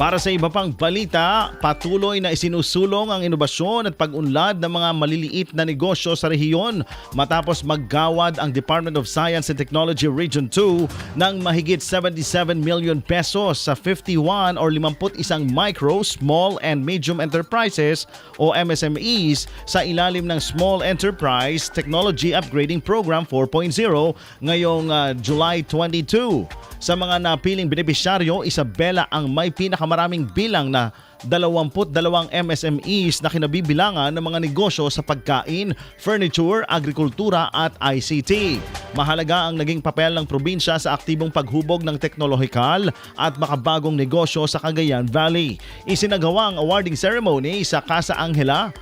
Para sa iba pang balita, patuloy na isinusulong ang inobasyon at pag-unlad ng mga maliliit na negosyo sa rehiyon matapos maggawad ang Department of Science and Technology Region 2 ng mahigit 77 million pesos sa 51 or 51 micro, small and medium enterprises o MSMEs sa ilalim ng Small Enterprise Technology Upgrading Program 4.0 ngayong ah, July 22. Sa mga napiling benepisyaryo, Isabela ang may pinakamaraming bilang na 22 MSMEs na kinabibilangan ng mga negosyo sa pagkain, furniture, agrikultura at ICT. Mahalaga ang naging papel ng probinsya sa aktibong paghubog ng teknolohikal at makabagong negosyo sa Cagayan Valley. Isinagawa ang awarding ceremony sa Casa Angela,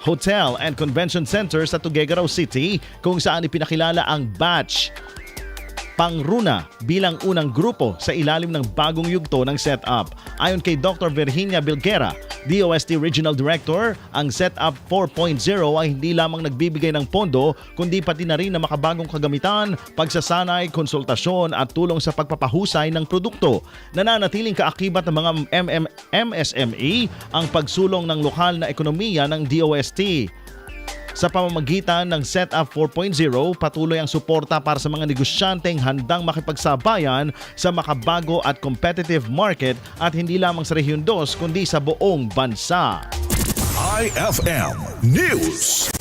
Hotel and Convention Center sa Tuguegarao City kung saan ipinakilala ang batch Pangruna bilang unang grupo sa ilalim ng bagong yugto ng setup. Ayon kay Dr. Virginia Bilguera, DOST Regional Director, ang setup 4.0 ay hindi lamang nagbibigay ng pondo kundi pati na rin na makabagong kagamitan, pagsasanay, konsultasyon at tulong sa pagpapahusay ng produkto. Nananatiling kaakibat ng mga MM MSME ang pagsulong ng lokal na ekonomiya ng DOST. Sa pamamagitan ng Setup 4.0, patuloy ang suporta para sa mga negosyanteng handang makipagsabayan sa makabago at competitive market at hindi lamang sa Rehiyon 2 kundi sa buong bansa. IFM News.